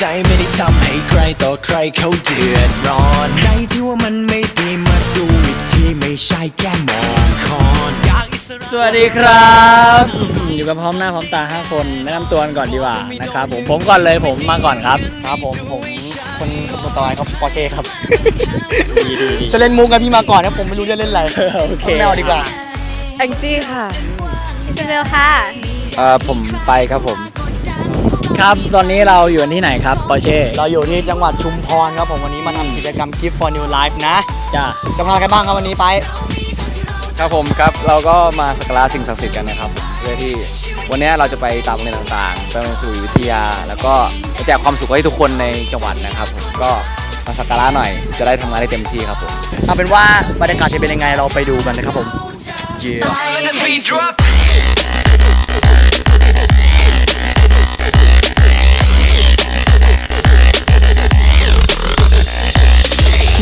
ใจไม่ได้ทำให้ใครต่อใครเขาเดือดร้อนใครที่ว่ามันไม่ดีมาดูอีกทีไม่ใช่แค่มองคอนอยากอิสระสวัสดีครับอื้อหืออยู่กันพร้อมหน้าพร้อมตา 5 คนแนะนำตัวกันก่อนดีกว่านะครับผมผมก่อนเลยผมมาก่อนครับ ครับผมผมคนคนต่อไปครับปอร์เช่ครับ ดีดีดีจะเล่นมุกกันพี่มาก่อนนะผมไม่รู้จะเล่นอะไรโอเคไม่เอาดีกว่า แองจี้ค่ะอิสเบลค่ะ เอ่อผมไปครับผม ครับ ตอนนี้เราอยู่กันที่ไหนครับปอเช่ เราอยู่ที่จังหวัดชุมพรครับผมวันนี้มาทำกิจกรรม Gift for New Life นะจ้าจะพาใครบ้างครับวันนี้ไป ครับผมครับเราก็มาสักการะสิ่งศักดิ์สิทธิ์กันนะครับเพื่อที่วันนี้เราจะไปตามโรงเรียนต่างๆไปโรงเรียนสุริวิทยา แล้วก็แจกความสุขให้ทุกคนในจังหวัดนะครับผมก็มาสักการะหน่อยจะได้ทำงานได้เต็มที่ครับผมเอาเป็นว่าบรรยากาศจะเป็นยังไงเราไปดูกันนะครับผมเ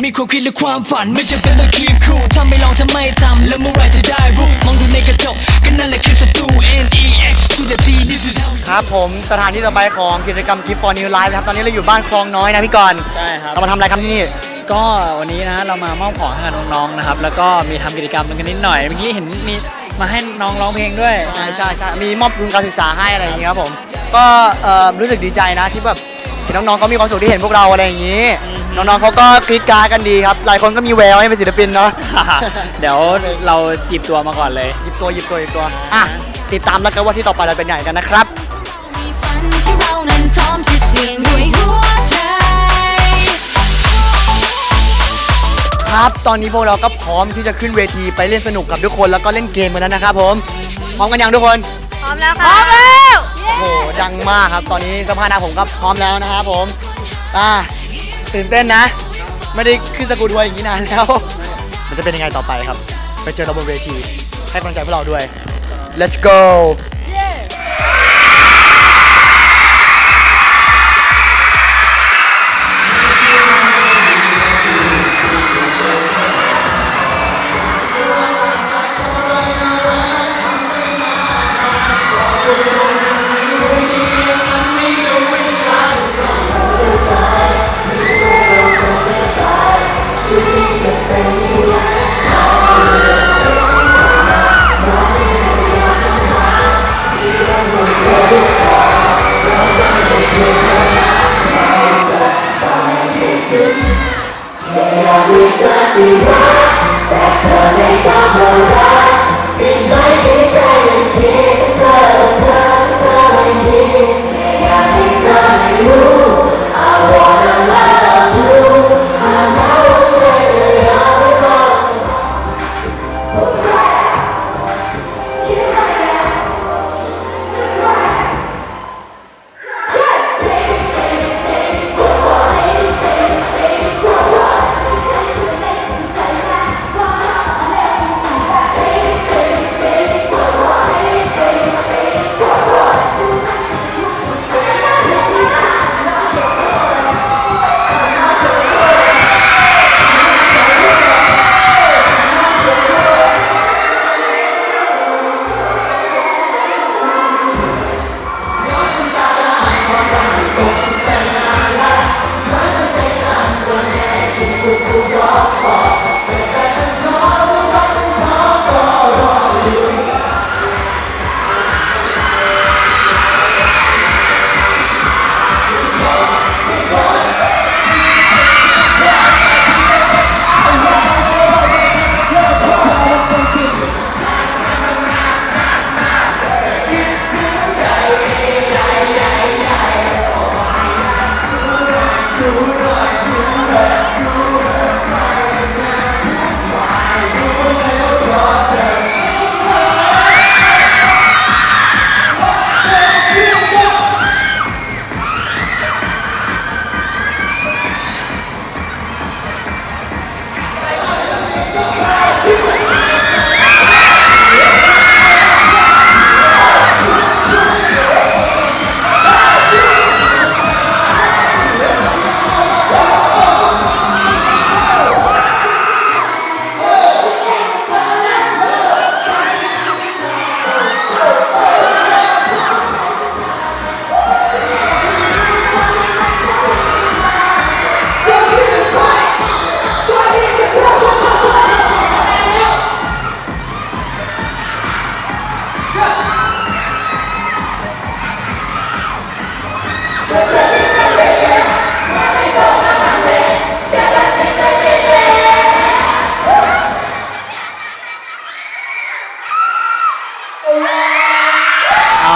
มีความคิดและความฝัน ไม่จำเป็นต้องคีบคู่ถ้าไม่ลองทำไม่ทำแล้วเมื่อไหรจะได้รู้มองดูในกระจกก็นั่นแหละคือศัตรู N E X to the T this is how we ครับผมสถานที่ต่อไปของกิจกรรม Gift for New Life นะครับ ตอนนี้เราอยู่บ้านคลองน้อยนะพี่กรณ์ใช่ครับ เรามาทำอะไรครับที่นี่ ก็วันนี้นะเรามามอบของให้กับน้องๆนะครับ แล้วก็มีทำกิจกรรมกันนิดหน่อย เมื่อกี้เห็นมีมาให้น้องร้องเพลงด้วยใช่ใช่ใช่มีมอบทุนการศึกษาให้อะไรอย่างเงี้ยครับผม ก็เอ่อรู้สึกดีใจนะที่แบบเห็นน้องๆเขามีความสุขที่เห็นพวกเราอะไรอย่างงี้ น้องๆเขาก็กรีดกรารกันดีครับ หลายคนก็มีแววให้เป็นศิลปินเนาะ เดี๋ยวเราจีบตัวมาก่อนเลย หยิบตัวหยิบตัวหยิบตัว อะ ติดตามแล้วกันว่าที่ต่อไปเราเป็นไหนกันนะครับ มีฝันที่เรานั้นพร้อมที่เสี่ยงด้วยหัวใจ ครับ ตอนนี้พวกเราก็พร้อมที่จะขึ้นเวทีไปเล่นสนุกกับทุกคนแล้วก็เล่นเกมกันแล้วนะครับผม พร้อมกันยังทุกคน พร้อมแล้วค่ะ พร้อมแล้ว โอ้โหดังมากครับ ตอนนี้สภาพหน้าผมก็พร้อมแล้วนะครับผมอ่า ตื่นเต้นนะ ไม่ได้ขึ้นสกูทัวร์อย่างนี้นานแล้ว มันจะเป็นยังไงต่อไปครับ ไปเจอเราบนเวที ให้กำลังใจพวกเราด้วย let's go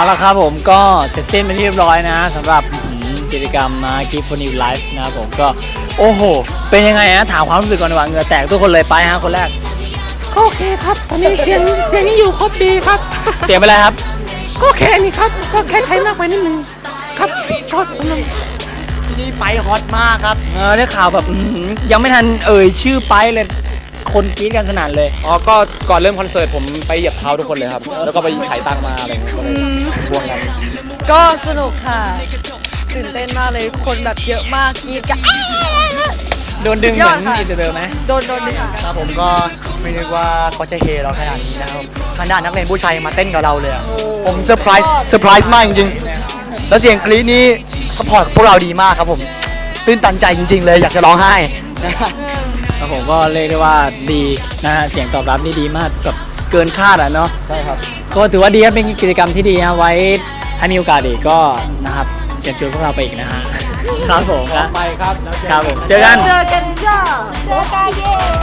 ละครับผมก็เสร็จสิ้นเป็นที่เรียบร้อยนะสำหรับอื้อหือกิจกรรมมากิฟต์ฟอนิวไลฟ์นะครับผมก็โอ้โห เป็นยังไงฮะถามความรู้สึกก่อนดีกว่าเหงื่อแตกทุกคนเลยไปฮะคนแรก ก็โอเคครับตอนนี้เสียงเสียงยังอยู่ครบดีครับ เสียงไปเลยครับ ก็แค่นี้ครับ ก็แค่ใช้มากไปนิดนึงครับชอบมันที่นี่ไปฮอตมากครับเออได้ข่าวแบบอื้อหือยังไม่ทันเอ่ยชื่อไปเลย คนกรี๊ดกันสนั่นเลย อ๋อ ก็ก่อนเริ่มคอนเสิร์ตผมไปเหยียบเท้าทุกคนเลยครับ แล้วก็ไปไถ่ตังค์มาอะไรอย่างเงี้ยก็เลยพวงกัน ก็สนุกค่ะ ตื่นเต้นมากเลยคนแบบเยอะมากกรีดกันโดนดึงเหยมืออดนค่ะอินเตอร์ไหมโดนโดนดึงเหมือนกันครับผมก็ไม่นึกว่าเขาจะเฮเราขนาดนี้นะครับขนาดนักเรียนผู้ชายมาเต้นกับเราเลยอะผมเซอร์ไพรส์เซอร์ไพรส์มากจริงๆ แล้วเสียงกรี๊ดนี่สปอร์ตพวกเราดีมากครับผม ตื้นตันใจจริง ๆ เลยอยากจะร้องไห้นะ ครับผมก็เรียกได้ว่าดีนะฮะเสียงตอบรับนี่ดีมากแบบเกินคาดอะเนาะใช่ครับ ก็ถือว่าดีครับเป็นกิจกรรมที่ดีฮะไว้ถ้ามีโอกาสอีกก็นะครับเชิญชวนพวกเราไปอีกนะฮะครับผมนะไปครับแล้วเจอครับผมเจอกัน เจอกันจ้าโลกาเย่เรามีของที่เราจะไปมีฉันแน่เร